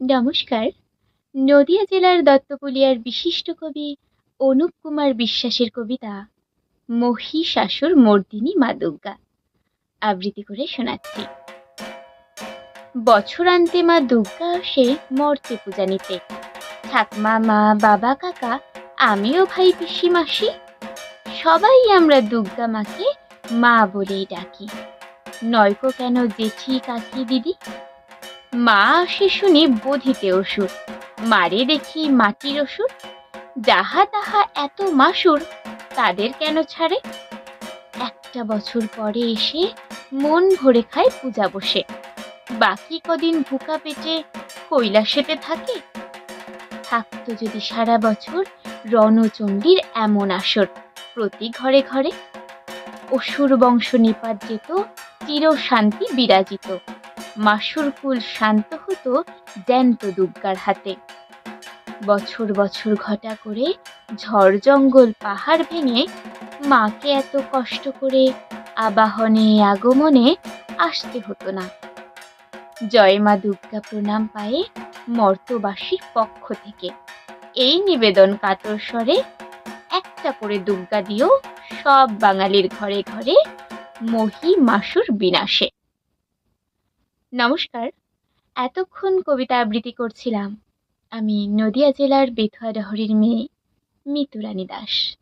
নমস্কার। নদিয়া জেলার দত্তপুলিয়ার বিশিষ্ট কবি অনুপ কুমার বিশ্বাসের কবিতা, মহিষাসুর মর্দিনী মা দুর্গা আবৃত্তি করে শোনাচ্ছি। বছরান্তে মা দুর্গা আসে মর্তে পূজা নিতে। ঠাকমা মা, বাবা, কাকা, আমিও ভাই, পিসি, মাসি, সবাই আমরা দুর্গা মাকে মা বলেই ডাকি। নয়কো কেন জেঠি, কাকি, দিদি মা আসে শুনি বধিতে অসুর। মারে দেখি মাটির অসুর। যাহা তাহা এত মাসুর, তাদের কেন ছাড়ে? একটা বছর পরে এসে মন ভরে খায় পূজা বসে। বাকি কদিন ভুকা পেটে কৈলাসেতে থাকে। থাকতো যদি সারা বছর রণচণ্ডীর এমন আসর প্রতি ঘরে ঘরে। অসুর বংশ নিপাত যেত চির শান্তি বিরাজিত। মাসুর কুল শান্ত হতো জ্যান্ত দুগ্গার হাতে। বছর বছর ঘটা করে ঝড় জঙ্গল পাহাড় ভেঙে মাকে এত কষ্ট করে আবাহনে আগমনে আসতে হতো না। জয় মা দুর্গা প্রণাম পায়ে মর্তবাসীর পক্ষ থেকে এই নিবেদন কাতর স্বরে একটা করে দুর্গা দিও সব বাঙালির ঘরে ঘরে মহি মাসুর বিনাশে। নমস্কার। এতক্ষণ কবিতা আবৃত্তি করছিলাম। আমি নদিয়া জেলার বেথুয়া ডহরির মেয়ে মিতুরানী দাস।